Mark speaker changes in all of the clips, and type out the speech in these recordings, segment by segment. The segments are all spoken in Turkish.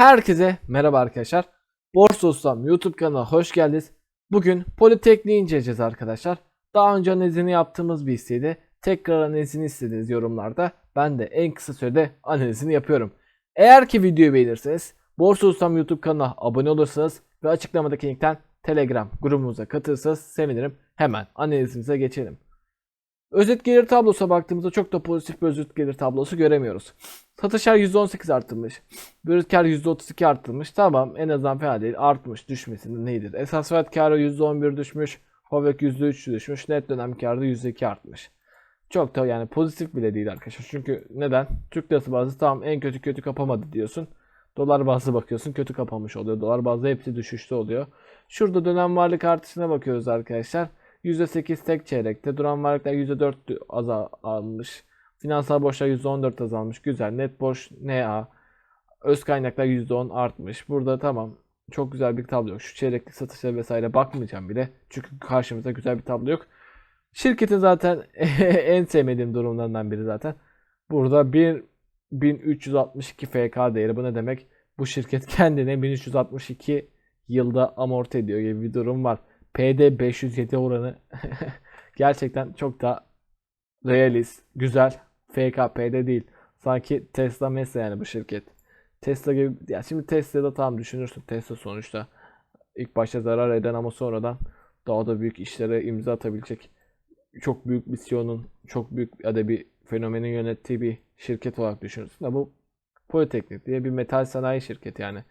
Speaker 1: Herkese merhaba arkadaşlar. Borsa Ustam YouTube kanalına hoş geldiniz. Bugün Politekniği inceleyeceğiz arkadaşlar. Daha önce analizini yaptığımız bir hisseydi. Tekrar analizini istediğiniz yorumlarda ben de en kısa sürede analizini yapıyorum. Eğer ki videoyu beğenirseniz Borsa Ustam YouTube kanalına abone olursanız ve açıklamadaki linkten Telegram grubumuza katılırsanız sevinirim. Hemen analizimize geçelim. Özet gelir tablosuna baktığımızda çok da pozitif bir özet gelir tablosu göremiyoruz. Satışlar %18 artmış. Brüt kar %32 artmış. Tamam en azından fena değil. Artmış düşmesinde nedir? Esas fiyat karı %11 düşmüş. Hovek %3 düşmüş. Net dönem karı %2 artmış. Çok da yani pozitif bile değil arkadaşlar. Çünkü neden? Türk lirası bazı tamam en kötü kötü kapamadı diyorsun. Dolar bazlı bakıyorsun kötü kapamış oluyor. Dolar bazlı hepsi düşüşte oluyor. Şurada dönem varlık artışına bakıyoruz arkadaşlar. %8 tek çeyrekte. Duran varlıklar %4 azalmış. Finansal borçlar %14 azalmış. Güzel. Net borç NA. Öz kaynaklar %10 artmış. Burada tamam. Çok güzel bir tablo yok. Şu çeyreklik satışlara vesaire bakmayacağım bile. Çünkü karşımızda güzel bir tablo yok. Şirketin zaten en sevmediğim durumlarından biri zaten. Burada 1362 FK değeri. Bu ne demek? Bu şirket kendine 1362 yılda amorti ediyor gibi bir durum var. PD 507 oranı gerçekten çok da realist, güzel. FK PD değil. Sanki Tesla Mesla yani bu şirket. Tesla gibi ya şimdi Tesla'da tam düşünürsün. Tesla sonuçta ilk başta zarar eden ama sonradan daha da büyük işlere imza atabilecek çok büyük misyonun, çok büyük ya da bir fenomenin yönettiği bir şirket olarak düşünürsün. Da bu Politeknik diye bir metal sanayi şirketi yani.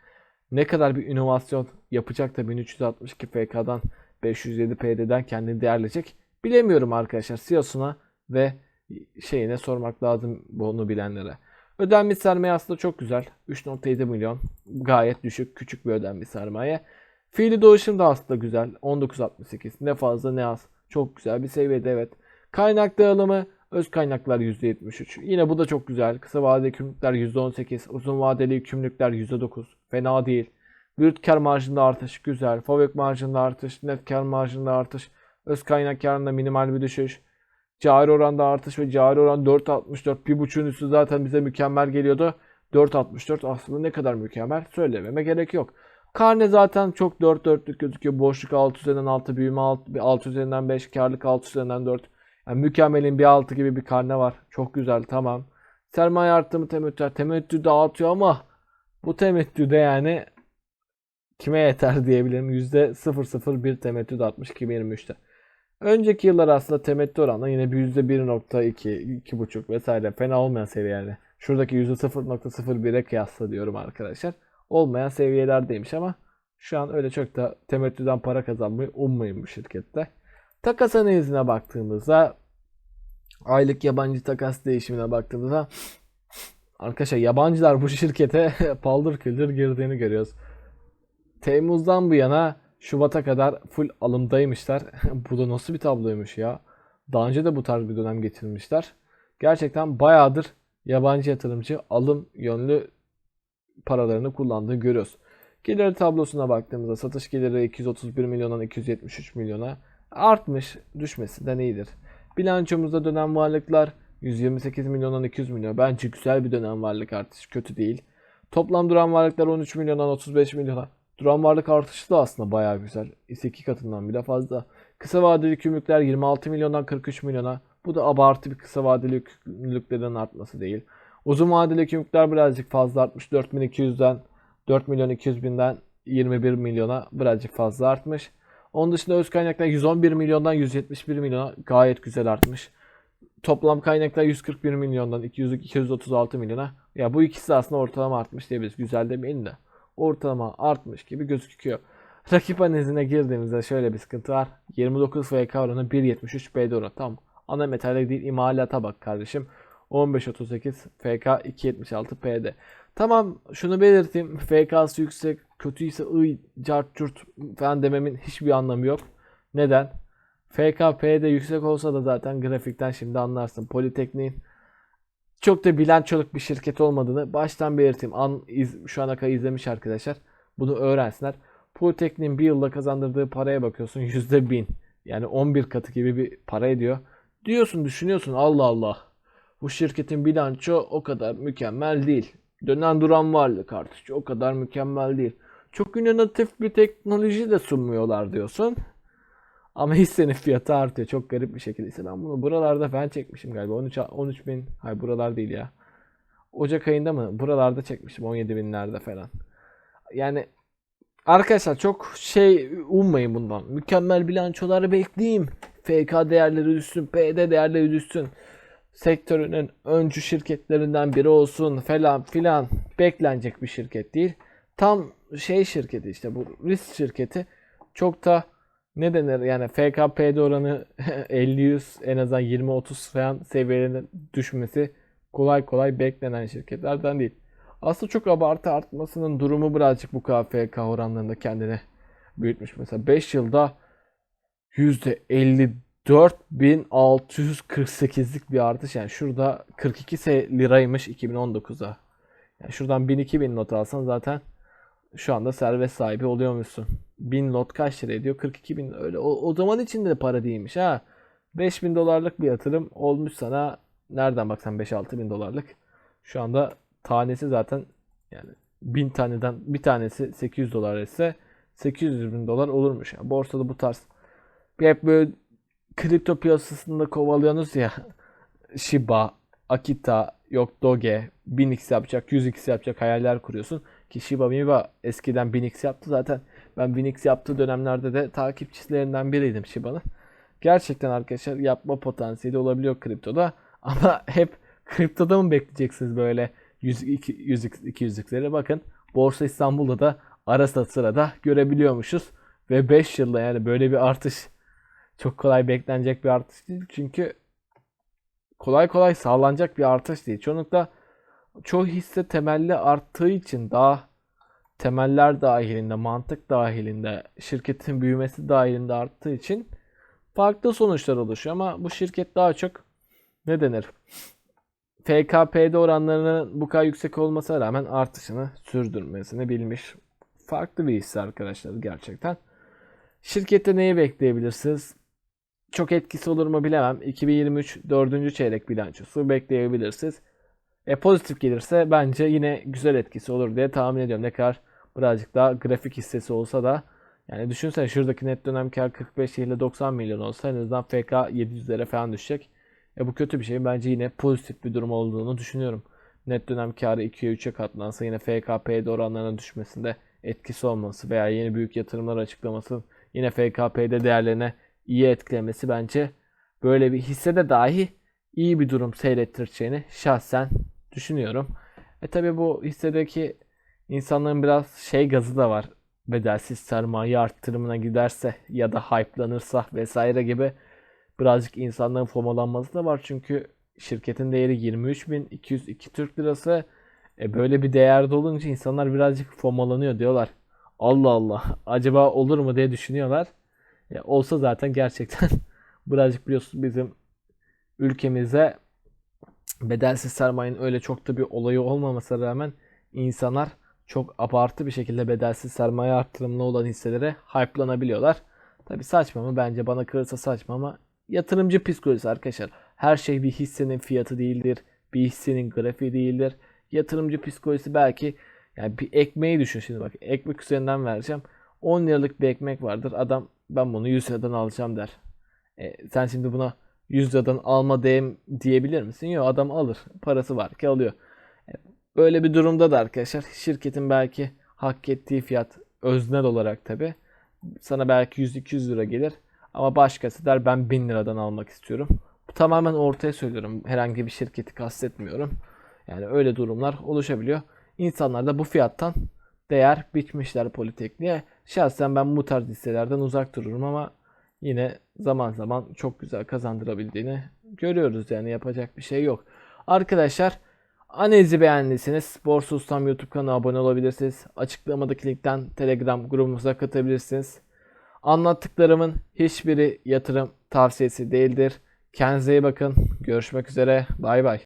Speaker 1: Ne kadar bir inovasyon yapacak da 1362 FK'dan 507 PD'den kendini değerleyecek bilemiyorum arkadaşlar. CEO'suna ve şeyine sormak lazım bunu bilenlere. Ödenmiş sermaye aslında çok güzel. 3.7 milyon. Gayet düşük, küçük bir ödenmiş sermaye. Fiili doğuşum da aslında güzel. 19.68. Ne fazla ne az. Çok güzel bir seviyede evet. Kaynak dağılımı öz kaynaklar %73. Yine bu da çok güzel. Kısa vadeli yükümlülükler %18. Uzun vadeli yükümlülükler %9. Fena değil. Brüt kar marjında artış güzel. Fabrik marjında artış. Net kar marjında artış. Öz kaynak karında minimal bir düşüş. Cari oranda artış ve cari oran 4.64. Bir buçuğun üstü zaten bize mükemmel geliyordu. 4.64 aslında ne kadar mükemmel söylememe gerek yok. Karne zaten çok 4 dörtlük gözüküyor. Boşluk 6 üzerinden 6, büyüme 6, 6 üzerinden 5, karlık 6 üzerinden 4. Yani mükemmelin bir altı gibi bir karne var. Çok güzel tamam. Sermaye artımı temettü. Temettü dağıtıyor ama bu temettü de yani kime yeter diyebilirim. %001 temettü dağıtmış 2023'te. Önceki yıllar aslında temettü oranla yine bir %1.2, 2.5 vesaire fena olmayan seviyelerde. Şuradaki %0.01'e kıyasla diyorum arkadaşlar. Olmayan seviyelerdeymiş ama şu an öyle çok da temettüden para kazanmayı ummayın bu şirkette. Takas analizine baktığımızda aylık yabancı takas değişimine baktığımızda arkadaşlar yabancılar bu şirkete paldır küldür girdiğini görüyoruz. Temmuz'dan bu yana Şubat'a kadar full alımdaymışlar. bu da nasıl bir tabloymuş ya. Daha önce de bu tarz bir dönem getirmişler. Gerçekten bayağıdır yabancı yatırımcı alım yönlü paralarını kullandığını görüyoruz. Gelir tablosuna baktığımızda satış geliri 231 milyondan 273 milyona artmış. Düşmesi de iyidir. Bilançomuzda dönem varlıklar 128 milyondan 200 milyon. Bence güzel bir dönem varlık artışı. Kötü değil. Toplam duran varlıklar 13 milyondan 35 milyona. Duran varlık artışı da aslında bayağı güzel. iki katından bile fazla. Kısa vadeli yükümlülükler 26 milyondan 43 milyona. Bu da abartı bir kısa vadeli yükümlülüklerin artması değil. Uzun vadeli yükümlülükler birazcık fazla artmış. 4200'den 4 milyon 200 binden 21 milyona birazcık fazla artmış. Onun dışında öz kaynaklar 111 milyondan 171 milyona gayet güzel artmış. Toplam kaynaklar 141 milyondan 200, 236 milyona. Ya bu ikisi aslında ortalama artmış diyebiliriz. Güzel demeyin de. Ortalama artmış gibi gözüküyor. Rakip analizine girdiğimizde şöyle bir sıkıntı var. 29 FK oranı 1.73 BD oranı. Tamam. Ana metalle değil imalata bak kardeşim. 15.38 FK 2.76 PD. Tamam şunu belirteyim. FK'sı yüksek, kötüyse ıy, cart, curt falan dememin hiçbir anlamı yok. Neden? FK, PD yüksek olsa da zaten grafikten şimdi anlarsın. Politekniğin çok da bilançoluk bir şirket olmadığını baştan belirteyim. An, iz, şu ana kadar izlemiş arkadaşlar. Bunu öğrensinler. Politekniğin bir yılda kazandırdığı paraya bakıyorsun %1000. Yani 11 katı gibi bir para ediyor. Diyorsun düşünüyorsun Allah Allah. Bu şirketin bilanço o kadar mükemmel değil. Dönen duran varlık artışı o kadar mükemmel değil. Çok inovatif bir teknoloji de sunmuyorlar diyorsun. Ama hissenin fiyatı artıyor çok garip bir şekilde. İşte ben bunu buralarda falan çekmişim galiba. 13, 13 bin, hayır buralar değil ya. Ocak ayında mı? Buralarda çekmişim 17 binlerde falan. Yani arkadaşlar çok şey ummayın bundan. Mükemmel bilançoları bekleyeyim. FK değerleri düşsün, PD değerleri düşsün. Sektörünün öncü şirketlerinden biri olsun falan filan. Beklenecek bir şirket değil. Tam şey şirketi işte bu risk şirketi. Çok da ne denir yani FKPD oranı 50-100 en azından 20-30 falan seviyelerine düşmesi kolay kolay beklenen şirketlerden değil. Aslında çok abartı artmasının durumu birazcık bu KFK oranlarında kendini büyütmüş. Mesela 5 yılda %54.648'lik bir artış. Yani şurada 42 se- liraymış 2019'a. Yani şuradan 1000-2000 not alsan zaten şu anda servet sahibi oluyormuşsun. 1000 lot kaç lira ediyor? 42 bin öyle. O, o zaman içinde de para değilmiş ha. 5000 dolarlık bir yatırım olmuş sana nereden baksan 5-6 bin dolarlık. Şu anda tanesi zaten yani 1000 taneden bir tanesi 800 dolar ise 800 bin dolar olurmuş. Yani borsada bu tarz bir hep böyle kripto piyasasında kovalıyorsunuz ya Shiba, Akita, yok Doge, 1000x yapacak, 100x yapacak hayaller kuruyorsun. Ki Shiba Miba eskiden 1000x yaptı zaten. Ben 1000x yaptığı dönemlerde de takipçilerinden biriydim Shiba'nın. Gerçekten arkadaşlar yapma potansiyeli olabiliyor kriptoda. Ama hep kriptoda mı bekleyeceksiniz böyle 100, 100 200'lükleri? Bakın Borsa İstanbul'da da ara sırada görebiliyormuşuz. Ve 5 yılda yani böyle bir artış çok kolay beklenecek bir artış değil. Çünkü kolay kolay sağlanacak bir artış değil. Çoğunlukla çoğu hisse temelli arttığı için daha temeller dahilinde, mantık dahilinde, şirketin büyümesi dahilinde arttığı için farklı sonuçlar oluşuyor. Ama bu şirket daha çok ne denir? FKPD oranlarının bu kadar yüksek olmasına rağmen artışını sürdürmesini bilmiş. Farklı bir hisse arkadaşlar gerçekten. Şirkette neyi bekleyebilirsiniz? Çok etkisi olur mu bilemem. 2023 4. çeyrek bilançosu bekleyebilirsiniz. E pozitif gelirse bence yine güzel etkisi olur diye tahmin ediyorum. Ne kadar birazcık daha grafik hissesi olsa da yani düşünsene şuradaki net dönem kar 45 ile 90 milyon olsa en azından FK 700'lere falan düşecek. E bu kötü bir şey. Bence yine pozitif bir durum olduğunu düşünüyorum. Net dönem karı 2'ye 3'e katlansa yine FKP'de oranlarına düşmesinde etkisi olması veya yeni büyük yatırımlar açıklaması yine FKP'de değerlerine iyi etkilemesi bence böyle bir hissede dahi iyi bir durum seyrettireceğini şahsen düşünüyorum. E tabi bu hissedeki insanların biraz şey gazı da var. Bedelsiz sermaye arttırımına giderse ya da hype'lanırsa vesaire gibi birazcık insanların fomalanması da var. Çünkü şirketin değeri 23.202 Türk Lirası. E böyle bir değerde olunca insanlar birazcık fomalanıyor diyorlar. Allah Allah acaba olur mu diye düşünüyorlar. E olsa zaten gerçekten birazcık biliyorsunuz bizim ülkemize bedelsiz sermayenin öyle çok da bir olayı olmamasına rağmen insanlar çok abartı bir şekilde bedelsiz sermaye arttırımına olan hisselere hype'lanabiliyorlar. Tabi saçma mı? Bence bana kalırsa saçma ama yatırımcı psikolojisi arkadaşlar. Her şey bir hissenin fiyatı değildir. Bir hissenin grafiği değildir. Yatırımcı psikolojisi belki yani bir ekmeği düşün şimdi bak. Ekmek üzerinden vereceğim. 10 liralık bir ekmek vardır. Adam ben bunu 100 liradan alacağım der. E, sen şimdi buna 100 liradan alma diyebilir misin? Yok adam alır. Parası var ki alıyor. Böyle bir durumda da arkadaşlar şirketin belki hak ettiği fiyat öznel olarak tabi sana belki 100-200 lira gelir. Ama başkası der ben 1000 liradan almak istiyorum. Bu tamamen ortaya söylüyorum. Herhangi bir şirketi kastetmiyorum. Yani öyle durumlar oluşabiliyor. İnsanlar da bu fiyattan değer biçmişler Politekniğe. Şahsen ben bu tarz hisselerden uzak dururum ama yine zaman zaman çok güzel kazandırabildiğini görüyoruz. Yani yapacak bir şey yok. Arkadaşlar analizi beğendiyseniz Borsa Ustam YouTube kanalına abone olabilirsiniz. Açıklamadaki linkten Telegram grubumuza katılabilirsiniz. Anlattıklarımın hiçbiri yatırım tavsiyesi değildir. Kendinize iyi bakın. Görüşmek üzere. Bay bay.